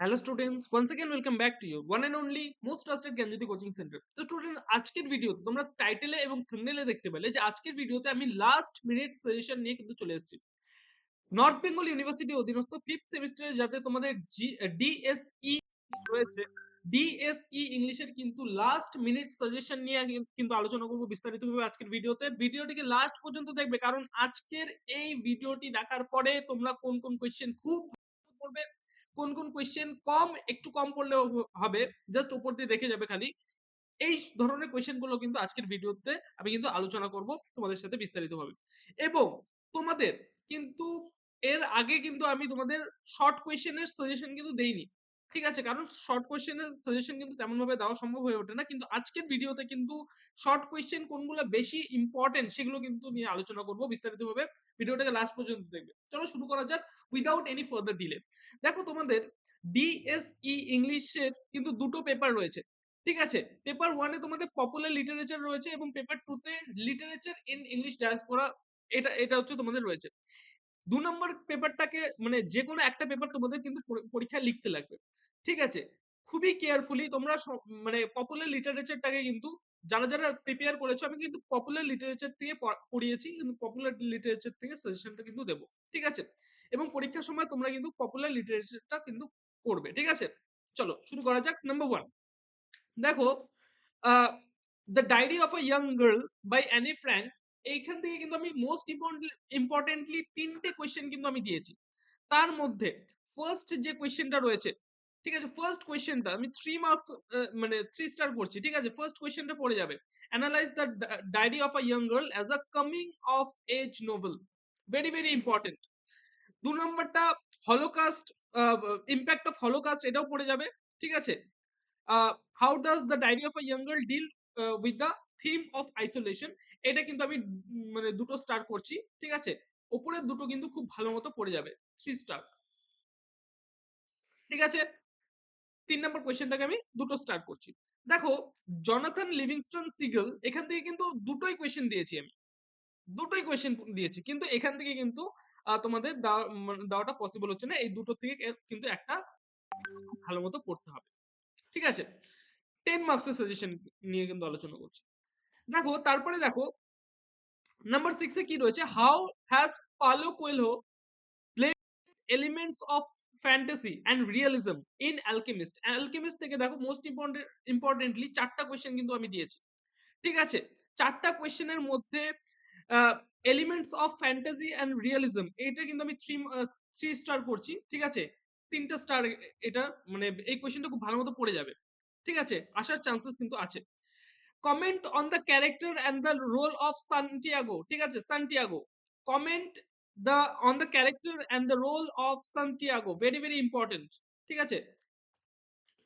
hello students once again welcome back to you one and only most trusted Gyanjyoti coaching centre তো student আজকের ভিডিওতে তোমরা টাইটেলে এবং থাম্বনেলে দেখতে পেলে যে আজকের ভিডিওতে আমি লাস্ট মিনিট সাজেশন নিয়ে কিন্তু চলে এসেছি নর্থ বেঙ্গল ইউনিভার্সিটি অধীনস্থ ফিফথ সেমিস্টারে যাতে তোমাদের ডিএসই রয়েছে ডিএসই ইংলিশের কিন্তু লাস্ট মিনিট সাজেশন নিয়ে কিন্তু আলোচনা করবো বিস্তারিতভাবে আজকের ভিডিওতে ভিডিওটিকে লাস্ট পর্যন্ত দেখবে কারণ আজকের এই ভিডিওটি দেখার পরে তোমরা কোন কোন কোয়েশ্চেন খুব করবে কোন কোন কোয়েশ্চেন কম, একটু কম পড়লেও হবে। জাস্ট উপর দিয়ে দেখে যাবে খালি। এই ধরনের কোয়েশ্চেনগুলো কিন্তু আজকের ভিডিওতে আমি কিন্তু আলোচনা করব তোমাদের সাথে বিস্তারিত বিস্তারিতভাবে। এবং তোমাদের কিন্তু এর আগে কিন্তু আমি তোমাদের শর্ট কোয়েশ্চেনের সাজেশন কিন্তু দেইনি। ঠিক আছে, কারণ শর্ট কোয়েশ্চেনের সাজেশন কিন্তু তেমন ভাবে দেওয়া সম্ভব হয়ে ওঠে না। কিন্তু আজকের ভিডিওতে কিন্তু শর্ট কোয়েশ্চেন কোনগুলো বেশি ইম্পর্টেন্ট সেগুলো কিন্তু নিয়ে আলোচনা করব বিস্তারিতভাবে। ভিডিওটাকে লাস্ট পর্যন্ত দেখবে। চলো শুরু করা যাক উইদাউট এনি ফার্দার ডিলে দেখো তোমাদের ডিএসই ইংলিশের কিন্তু দুটো পেপার রয়েছে। ঠিক আছে পেপার ওয়ানে তোমাদের পপুলার লিটারেচার রয়েছে এবং পেপার টু তে লিটারেচার ইন ইংলিশ ডায়াসপোরা এটা এটা হচ্ছে তোমাদের রয়েছে। দু নম্বর পেপারটাকে মানে যে কোনো একটা পেপার তোমাদের কিন্তু পরীক্ষায় লিখতে লাগবে। ঠিক আছে? খুবই কেয়ারফুলি তোমরা মানে পপুলার লিটারেচারটাকে কিন্তু, যারা যারা প্রিপেয়ার করেছ, আমি কিন্তু পপুলার লিটারেচার থেকে পড়িয়েছি, কিন্তু পপুলার লিটারেচার থেকে সাজেশনটা কিন্তু দেবো, ঠিক আছে? এবং পরীক্ষার সময় তোমরা কিন্তু পপুলার লিটারেচারটা কিন্তু করবে, ঠিক আছে? চলো, শুরু করা যাক। নাম্বার ওয়ান দেখো the diary of a young girl by Anne Frank এইখান থেকে কিন্তু আমি মোস্ট ইম্পর্টেন্টলি তিনটে কোয়েশ্চেন কিন্তু আমি দিয়েছি। তার মধ্যে ফার্স্ট যে কোয়েশ্চেনটা রয়েছে ঠিক আছে? ফার্স্ট কোয়েশ্চেনটা আমি থ্রি মার্কস মানে থ্রি স্টার করছি, ঠিক আছে? ফার্স্ট কোয়েশ্চেনটা পড়ে যাবে। Analyse the diary of a young girl as a coming of age novel very very important দু নম্বরটা হলোকাস্ট ইম্প্যাক্ট অফ হলোকাস্ট এটাও পড়ে যাবে, ঠিক আছে? How does the diary of a young girl deal with the theme of isolation এটা কিন্তু আমি মানে দুটো স্টার করছি, ঠিক আছে? ওপরের দুটো কিন্তু খুব ভালো মতো পড়ে যাবে থ্রি স্টার ঠিক আছে? তিন নম্বর কোয়েশ্চেনটাকে আমি দুটো স্টার্ট করছি। দেখো জনাথন লিভিংস্টন সিগল এখান থেকে কিন্তু দুটোই কোয়েশ্চেন দিয়েছি আমি। দুটোই কোয়েশ্চেন দিয়েছি, কিন্তু এখান থেকে কিন্তু তোমাদের দেওয়াটা পসিবল হচ্ছে না। এই দুটো থেকে কিন্তু একটা ভালো মতো পড়তে হবে। ঠিক আছে? টেন মার্কসের সাজেশন নিয়ে কিন্তু আলোচনা করছি। দেখো, তারপরে দেখো নাম্বার সিক্সে কি রয়েছে? How has Paulo Coelho play elements of fantasy and realism in alchemist alchemist থেকে দেখো মোস্ট ইম্পর্টেন্ট ইম্পর্টেন্টলি চারটা কোয়েশ্চেন কিন্তু আমি দিয়েছি। ঠিক আছে? চারটা কোয়েশ্চেনের মধ্যে elements of fantasy and realism এটা কিন্তু আমি থ্রি থ্রি স্টার করছি, ঠিক আছে? তিনটা স্টার এটা মানে এই কোয়েশ্চেনটা খুব ভালো মতো পড়ে যাবে। ঠিক আছে? আসার চান্সেস কিন্তু আছে। Comment on the character and the role of Santiago ঠিক আছে? Santiago comment the on the character and the role of Santiago very very important ঠিক আছে?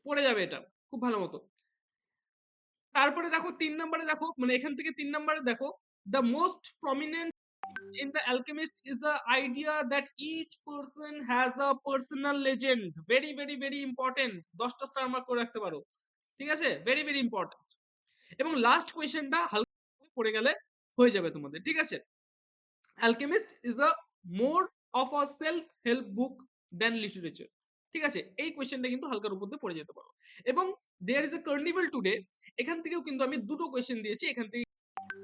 পড়ে যাবে এটা। খুব ভালো মতো। তারপরে দেখো, তিন নম্বরে দেখো মানে এখান থেকে তিন নম্বরে দেখো, the most prominent in the alchemist is the idea that each person has a personal legend. Very very very important. দশটা স্টার মার্ক করে রাখতে পারো। ঠিক আছে? ভেরি ভেরি ইম্পর্টেন্ট এবং লাস্ট কোয়েশ্চেনটা হালকা পড়ে গেলে হয়ে যাবে তোমাদের। ঠিক আছে? Alchemist is the more of a self help book than literature ঠিক আছে? এই কোয়েশ্চেনটা কিন্তু হালকার উপর দিয়ে পড়ে যেতে পারো। এবং there is a carnival today এখান থেকেও কিন্তু আমি দুটো কোয়েশ্চেন দিয়েছি, এখান থেকে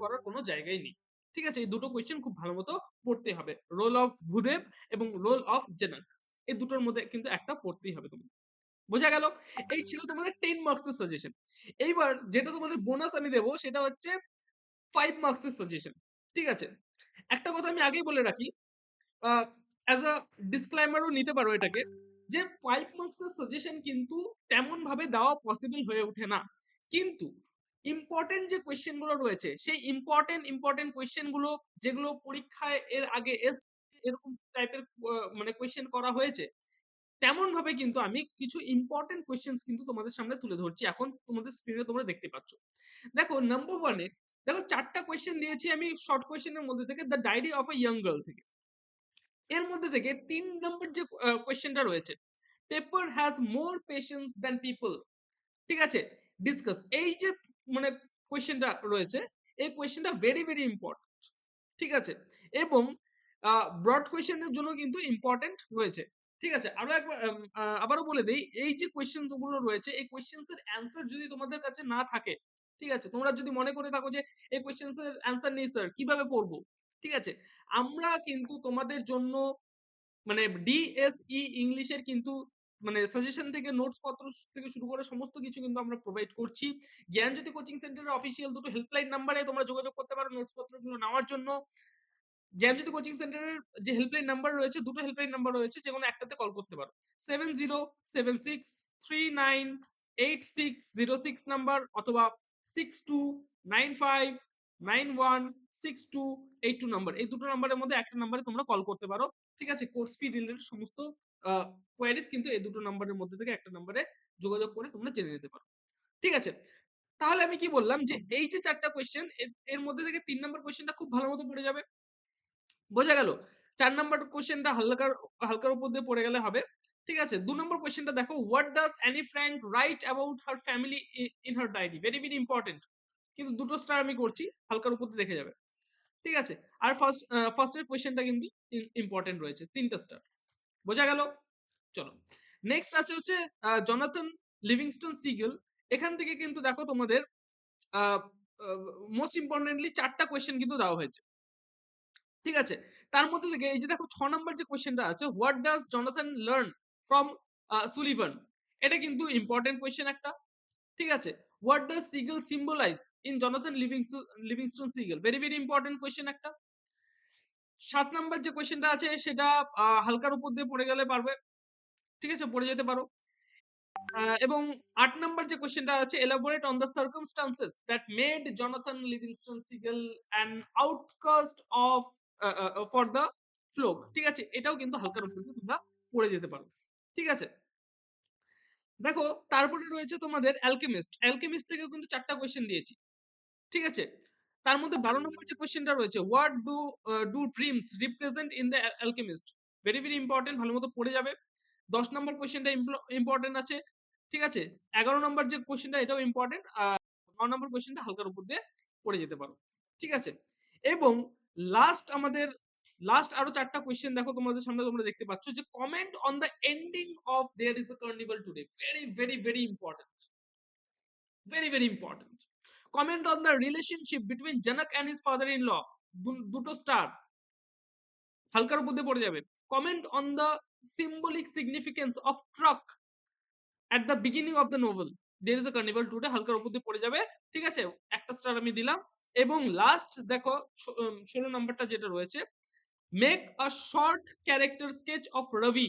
করার কোনো জায়গাই নেই। ঠিক আছে? এই দুটো কোয়েশ্চেন খুব ভালো মতো পড়তে হবে। রোল অফ ভূদেব এবং রোল অফ জেনাক। এই দুটোর মধ্যে কিন্তু একটা পড়তেই হবে তোমাদের। বোঝা গেল? এই ছিল তোমাদের টেন মার্কসের সাজেশন এইবার যেটা তোমাদের বোনাস আমি দেবো, সেটা হচ্ছে ফাইভ মার্কসের সাজেশন ঠিক আছে? একটা কথা আমি আগেই বলে রাখি অ্যাজ আ ডিসক্লাইমারও নিতে পারো এটাকে, যে ফাইভ মার্কসের সাজেশন কিন্তু তেমন ভাবে দেওয়া পসিবল হয়ে ওঠে না। কিন্তু ইম্পর্টেন্ট যে কোয়েশ্চেনগুলো রয়েছে, সেই ইম্পর্টেন্ট ইম্পর্টেন্ট কোয়েশ্চেনগুলো যেগুলো পরীক্ষায় এর আগে এস, এরকম টাইপের মানে কোয়েশ্চেন করা হয়েছে তেমন ভাবে কিন্তু আমি কিছু ইম্পর্টেন্ট কোয়েশ্চেন কিন্তু তোমাদের সামনে তুলে ধরছি। এখন তোমাদের স্ক্রিনে তোমরা দেখতে পাচ্ছ। দেখো নাম্বার ওয়ানে দেখো চারটা কোয়েশ্চেন দিয়েছি আমি শর্ট কোয়েশ্চেনের মধ্যে থেকে the diary of a young girl থেকে। এর মধ্যে থেকে তিন নম্বর যে কোয়েশ্চেনটা রয়েছে paper has more patience than people ঠিক আছে? ডিসকাস এই যে মানে কোয়েশ্চেনটা রয়েছে এই কোয়েশ্চেনটা ভেরি ভেরি ইম্পর্টেন্ট ঠিক আছে? এবং ব্রড কোয়েশ্চেনের জন্য কিন্তু ইম্পর্টেন্ট রয়েছে। ঠিক আছে? আরও একবার আবারও বলে দেই, এই যে কোয়েশ্চেনসগুলো রয়েছে, এই কোয়েশ্চেনস এর অ্যান্সার যদি তোমাদের কাছে না থাকে, ঠিক আছে? তোমরা যদি মনে করে থাকো যে এই কোয়েশ্চেনস এর অ্যান্সার নেই স্যার, কীভাবে পড়ব? ঠিক আছে? আমরা কিন্তু তোমাদের জন্য মানে ডিএসই ইংলিশের কিন্তু মানে সাজেশন থেকে নোটস পত্র থেকে শুরু করে সমস্ত কিছু কিন্তু আমরা প্রোভাইড করছি। জ্ঞানজ্যোতি কোচিং সেন্টারের অফিসিয়াল দুটো হেল্পলাইন নাম্বারে তোমরা যোগাযোগ করতে পারো নোটস পত্রগুলো নেওয়ার জন্য। জ্ঞানজ্যোতি কোচিং সেন্টারের যে হেল্পলাইন নাম্বার রয়েছে, দুটো হেল্পলাইন নাম্বার রয়েছে যেকোনো একটাতে কল করতে পারো। 7076398606 নাম্বার অথবা 6295916282 নাম্বার। এই দুটো নাম্বারের মধ্যে একটা নাম্বারে তোমরা কল করতে পারো। ঠিক আছে? কোর্স ফি রিলেটেড সমস্ত কোয়েরিজ কিন্তু এই দুটো নাম্বারের মধ্যে থেকে একটা নাম্বারে যোগাযোগ করে তোমরা জেনে নিতে পারো। ঠিক আছে? তাহলে আমি কি বললাম যে, এই যে ৪ টা কোয়েশ্চেন এর মধ্যে থেকে ৩ নাম্বার কোয়েশ্চেনটা খুব ভালো মতো পড়ে যাবে। বোঝা গেল? চার নাম্বার কোয়েশ্চেনটা হালকার হালকার উপর দিয়ে পড়ে গেলে হবে। ঠিক আছে? দু নম্বর কোয়েশ্চেনটা দেখো, "what does Anne Frank write about her family in her diary?" Very, very important. কিন্তু দুটো স্টার আমি করছি। হালকার উপর দেখে যাবে। ঠিক আছে? আর ফার্স্ট আ ফার্স্ট এর কোয়েশ্চেনটা কিন্তু ইম ইম্পোর্টেন্ট রয়েছে। ৩ টা স্টার। বোঝা গেল? চলো। নেক্সট আছে হচ্ছে জোনাথন লিভিংস্টন সিগেল। এখান থেকে কিন্তু দেখো তোমাদের মোস্ট ইম্পোর্টেন্টলি ৪ টা কোয়েশ্চেন কিন্তু দেওয়া হয়েছে। ঠিক আছে? তার মধ্যে থেকে এই যে দেখো ছ নম্বর যে কোয়েশ্চেনটা আছে, "what does Jonathan learn from Sullivan?" এটা কিন্তু ইম্পোর্টেন্ট কোয়েশ্চেন একটা। ঠিক আছে? "What does seagull symbolise in Jonathan Livingston Livingston seagull?" Very, very important question একটা। ৭ নাম্বার যে কোয়েশ্চেনটা আছে সেটা হালকার উপর দিয়ে পড়ে গেলে পারবে। ঠিক আছে? পড়ে যেতে পারো। এবং ৮ নাম্বার যে কোয়েশ্চেনটা আছে, "elaborate on the circumstances that made Jonathan Livingston seagull an outcast of for the flock." ঠিক আছে? এটাও কিন্তু হালকার উপর দিয়ে তোমরা পড়ে যেতে পারো। ঠিক আছে? দেখো তারপরে রয়েছে তোমাদের অ্যালকেমিস্ট। অ্যালকেমিস্ট থেকেও কিন্তু চারটা কোয়েশ্চেন দিয়েছি। ঠিক আছে? তার মধ্যে ১২ নম্বর যে কোয়েশ্চেনটা রয়েছে, "what do do dreams represent in the Alchemist?" Very, very important ভালো মতো পড়ে যাবে। ১০ নম্বর কোয়েশ্চেনটা ইম্পর্টেন্ট আছে। ঠিক আছে? ১১ নম্বর যে কোয়েশ্চেনটা এটাও ইম্পর্টেন্ট আ ৯ নম্বর কোয়েশ্চেনটা হালকার উপর দিয়ে পড়ে যেতে পারো। ঠিক আছে? এবং লাস্ট আমাদের লাস্ট আরও ৪ টা কোয়েশ্চেন দেখো তোমাদের সামনে তোমরা দেখতে পাচ্ছ যে, "comment on the ending of there is a carnival today." Very, very, very important. Very, very important. "Comment on the relationship between Janak and his father in law." দুটো স্টার। হালকার উপর দিয়ে পড়ে যাবে। "Comment on the symbolic significance of truck at the beginning of the novel. There is a carnival today." হালকার উপর দিয়ে পড়ে যাবে। ঠিক আছে? একটা স্টার আমি দিলাম। এবং লাস্ট দেখো ১৬ নাম্বারটা যেটা রয়েছে, "make a short character sketch of Ravi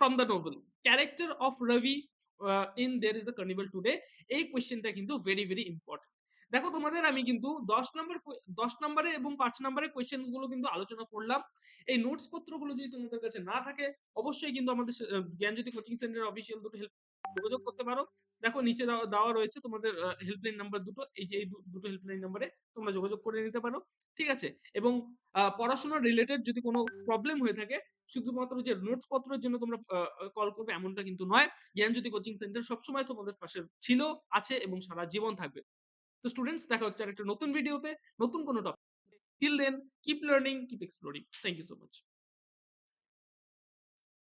from the novel. Character of Ravi a in there is a carnival today." এই কোয়েশ্চেনটা কিন্তু ভেরি, ভেরি ইম্পোর্টেন্ট। দেখো তোমাদের আমি কিন্তু ১০ নম্বর দশ নম্বরে এবং ৫ নাম্বারের কোয়েশ্চেনগুলো কিন্তু আলোচনা করলাম। এই নোটস পত্রগুলো যদি তোমাদের কাছে না থাকে, অবশ্যই কিন্তু আমাদের জ্ঞানজ্যোতি কোচিং সেন্টারের অফিসিয়াল দুটো হেল্প যোগাযোগ করতে পারো। দেখো নিচে দেওয়া রয়েছে তোমাদের হেল্পলাইন নাম্বার দুটো। এই যে এই দুটো হেল্পলাইন নাম্বারে তোমরা যোগাযোগ করে নিতে পারো। ঠিক আছে? এবং আ পড়াশোনার রিলেটেড যদি কোনো প্রবলেম হয়ে থাকে, শুধুমাত্র যে নোটস পত্রের জন্য তোমরা কল করবে এমনটা কিন্তু নয়। জ্ঞানজ্যোতি কোচিং সেন্টার সবসময় তোমাদের পাশে ছিল, আছে এবং সারা জীবন থাকবে। তো স্টুডেন্টস দেখা হচ্ছে আর একটা নতুন ভিডিওতে, নতুন কোন topic. Till then keep learning, keep exploring. Thank you so much.